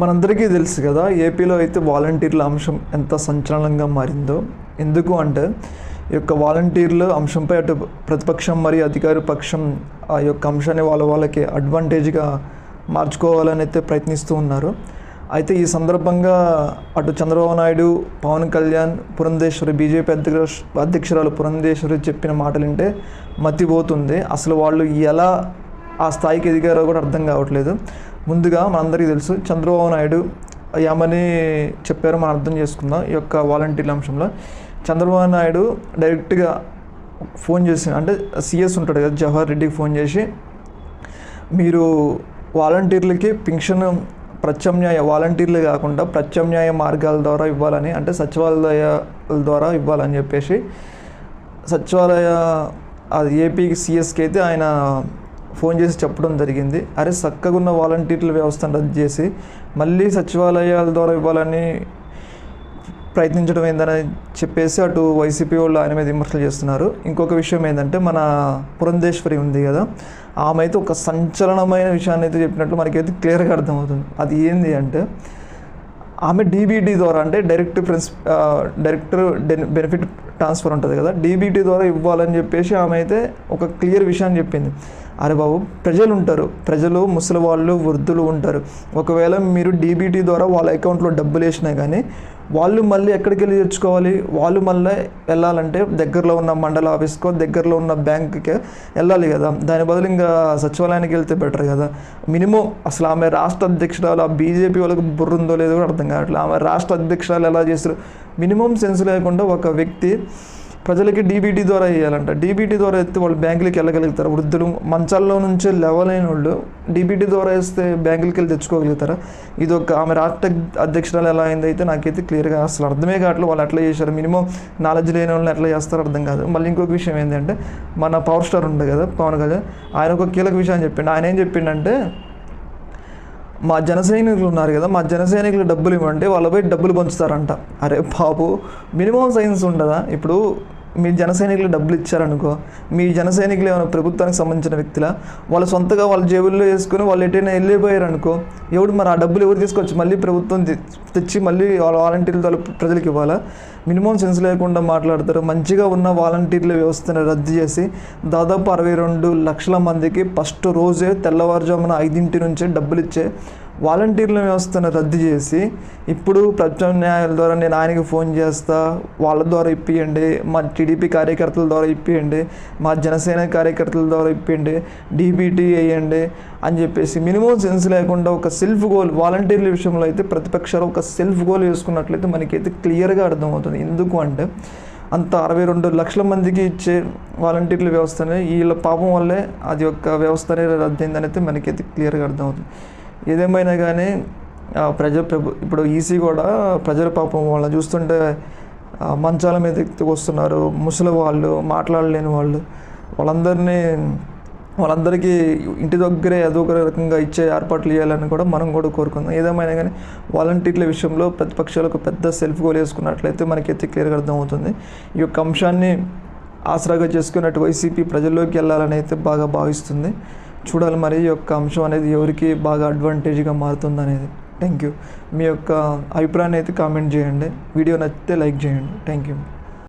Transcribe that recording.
మనందరికీ తెలుసు కదా ఏపీలో అయితే వాలంటీర్ల అంశం ఎంత సంచలనంగా మారిందో. ఎందుకు అంటే ఈ యొక్క వాలంటీర్ల అంశంపై అటు ప్రతిపక్షం మరియు అధికార పక్షం ఆ యొక్క అంశాన్ని వాళ్ళ వాళ్ళకి అడ్వాంటేజ్గా మార్చుకోవాలని అయితే ప్రయత్నిస్తూ ఉన్నారు. అయితే ఈ సందర్భంగా అటు చంద్రబాబు నాయుడు పవన్ కళ్యాణ్ పురంధేశ్వరి బీజేపీ అధ్యక్ష అధ్యక్షురాలు పురంధేశ్వరి చెప్పిన మాటలు వింటే మతిపోతుంది. అసలు వాళ్ళు ఎలా ఆ స్థాయికి ఎదిగారో కూడా అర్థం కావట్లేదు. ముందుగా మనందరికీ తెలుసు చంద్రబాబు నాయుడు ఏమని చెప్పారో మనం అర్థం చేసుకుందాం ఈ యొక్క వాలంటీర్ల అంశంలో. చంద్రబాబు నాయుడు డైరెక్ట్గా ఫోన్ చేసి అంటే సిఎస్ ఉంటాడు కదా జవహర్ రెడ్డికి ఫోన్ చేసి మీరు వాలంటీర్లకి పింఛన్ ప్రత్యామ్నాయ వాలంటీర్లు కాకుండా ప్రత్యామ్నాయ మార్గాల ద్వారా ఇవ్వాలని అంటే సచివాలయాల ద్వారా ఇవ్వాలని చెప్పేసి సచివాలయ అది ఏపీకి సిఎస్కి అయితే ఆయన ఫోన్ చేసి చెప్పడం జరిగింది. అరే చక్కగా ఉన్న వాలంటీర్ల వ్యవస్థను రద్దు చేసి మళ్ళీ సచివాలయాల ద్వారా ఇవ్వాలని ప్రయత్నించడం ఏందని చెప్పేసి అటు వైసీపీ వాళ్ళు ఆయన మీద విమర్శలు చేస్తున్నారు. ఇంకొక విషయం ఏంటంటే మన పురంధేశ్వరి ఉంది కదా ఆమె అయితే ఒక సంచలనమైన విషయాన్ని అయితే చెప్పినట్లు మనకైతే క్లియర్గా అర్థమవుతుంది. అది ఏంది అంటే ఆమె డీబీటీ ద్వారా అంటే direct prince director benefit transfer ఉంటుంది కదా డీబీటీ ద్వారా ఇవ్వాలని చెప్పేసి ఆమె అయితే ఒక క్లియర్ విషయాన్ని చెప్పింది. అరే బాబు ప్రజలు ఉంటారు. ప్రజలు ముసలి వాళ్ళు వృద్ధులు ఉంటారు. ఒకవేళ మీరు డీబీటీ ద్వారా వాళ్ళ అకౌంట్లో డబ్బులు వేసినా కానీ వాళ్ళు మళ్ళీ ఎక్కడికి వెళ్ళి తెచ్చుకోవాలి? వాళ్ళు మళ్ళీ వెళ్ళాలంటే దగ్గరలో ఉన్న మండల ఆఫీస్కో దగ్గరలో ఉన్న బ్యాంక్కి వెళ్ళాలి కదా. దాని బదులు ఇంకా సచివాలయానికి వెళ్తే బెటర్ కదా. మినిమం అసలు ఆమె రాష్ట్ర అధ్యక్షురాలు ఆ బీజేపీ వాళ్ళకి బుర్ర ఉందో లేదో కూడా అర్థం కావట్లేదు ఆమె రాష్ట్ర అధ్యక్షురాలు ఎలా చేస్తారు? మినిమం సెన్స్ లేకుండా ఒక వ్యక్తి ప్రజలకి డీబీటీ ద్వారా వేయాలంట డీబీటీ ద్వారా వేస్తే వాళ్ళు బ్యాంకులకి వెళ్ళగలుగుతారు? వృద్ధులు మంచాల్లో నుంచి లేవలేని వాళ్ళు డీబీటీ ద్వారా వేస్తే బ్యాంకులకి వెళ్ళి తెచ్చుకోగలుగుతారు? ఇది ఒక ఆమె రాష్ట్ర అధ్యక్షురాలు ఎలా అయింది అయితే నాకైతే క్లియర్గా అసలు అర్థమే కావట్లేదు. వాళ్ళు ఎట్లా చేశారు? మినిమం నాలెడ్జ్ లేని వాళ్ళని ఎట్లా చేస్తారో అర్థం కాదు. మళ్ళీ ఇంకొక విషయం ఏంటంటే మన పవర్ స్టార్ ఉంది కదా పవన్ కళ్యాణ్. ఆయన ఒక కీలక విషయం చెప్పిండు. ఆయన ఏం చెప్పిండంటే మా జన సైనికులు ఉన్నారు కదా మా జన సైనికులు డబ్బులు ఇవ్వండి వాళ్ళపై డబ్బులు పంచుతారంట. అరే బాబు మినిమం సైన్స్ ఉండదా? ఇప్పుడు మీ జన సైనికులు డబ్బులు ఇచ్చారనుకో మీ జన సైనికులు ఏమైనా ప్రభుత్వానికి సంబంధించిన వ్యక్తుల? వాళ్ళు సొంతగా వాళ్ళ జేబుల్లో వేసుకుని వాళ్ళు ఎటైనా వెళ్ళిపోయారు అనుకో ఎవడు మరి ఆ డబ్బులు ఎవరు తీసుకోవచ్చు? మళ్ళీ ప్రభుత్వం తెచ్చి మళ్ళీ వాళ్ళ వాలంటీర్ల ద్వారా ప్రజలకు ఇవ్వాలా? మినిమం సెన్స్ లేకుండా మాట్లాడతారు. మంచిగా ఉన్న వాలంటీర్ల వ్యవస్థను రద్దు చేసి దాదాపు అరవై రెండు లక్షల మందికి ఫస్ట్ రోజే తెల్లవారుజామున ఐదింటి నుంచే డబ్బులు ఇచ్చే వాలంటీర్ల వ్యవస్థను రద్దు చేసి ఇప్పుడు ప్రత్యామ్నాయాల ద్వారా నేను ఆయనకి ఫోన్ చేస్తా వాళ్ళ ద్వారా ఇప్పియండి మా టీడీపీ కార్యకర్తల ద్వారా ఇప్పియండి మా జనసేన కార్యకర్తల ద్వారా ఇప్పియండి డీబీటీ వేయండి అని చెప్పేసి మినిమం సెన్స్ లేకుండా ఒక సెల్ఫ్ గోల్ వాలంటీర్ల విషయంలో అయితే ప్రతిపక్షాలు ఒక సెల్ఫ్ గోల్ వేసుకున్నట్లయితే మనకైతే క్లియర్గా అర్థమవుతుంది. ఎందుకు అంటే అంత అరవై రెండు లక్షల మందికి ఇచ్చే వాలంటీర్ల వ్యవస్థనే వీళ్ళ పాపం వల్లే అది యొక్క వ్యవస్థ అనేది రద్దయిందనైతే అయితే మనకైతే క్లియర్గా అర్థమవుతుంది. ఏదేమైనా కానీ ప్రజ ప్రభు ఇప్పుడు ఈసీ కూడా ప్రజల పాపం వాళ్ళని చూస్తుంటే మంచాల మీద వస్తున్నారు. ముసలి వాళ్ళు మాట్లాడలేని వాళ్ళు. వాళ్ళందరినీ వాళ్ళందరికీ ఇంటి దగ్గరే ఏదో ఒక రకంగా ఇచ్చే ఏర్పాట్లు చేయాలని కూడా మనం కూడా కోరుకుందాం. ఏదేమైనా కానీ వాలంటీర్ల విషయంలో ప్రతిపక్షాలకు పెద్ద సెల్ఫ్ గోల్ వేసుకున్నట్లయితే మనకైతే క్లియర్గా అర్థమవుతుంది. ఈ యొక్క అంశాన్ని ఆసరాగా చేసుకున్నట్టు వైసీపీ ప్రజల్లోకి వెళ్ళాలని అయితే బాగా భావిస్తుంది. చూడాలి మరి ఈ యొక్క అంశం అనేది ఎవరికి బాగా అడ్వాంటేజ్గా మారుతుంది అనేది థ్యాంక్ యూ మీ యొక్క అభిప్రాయాన్ని అయితే కామెంట్ చేయండి. వీడియో నచ్చితే లైక్ చేయండి. Thank you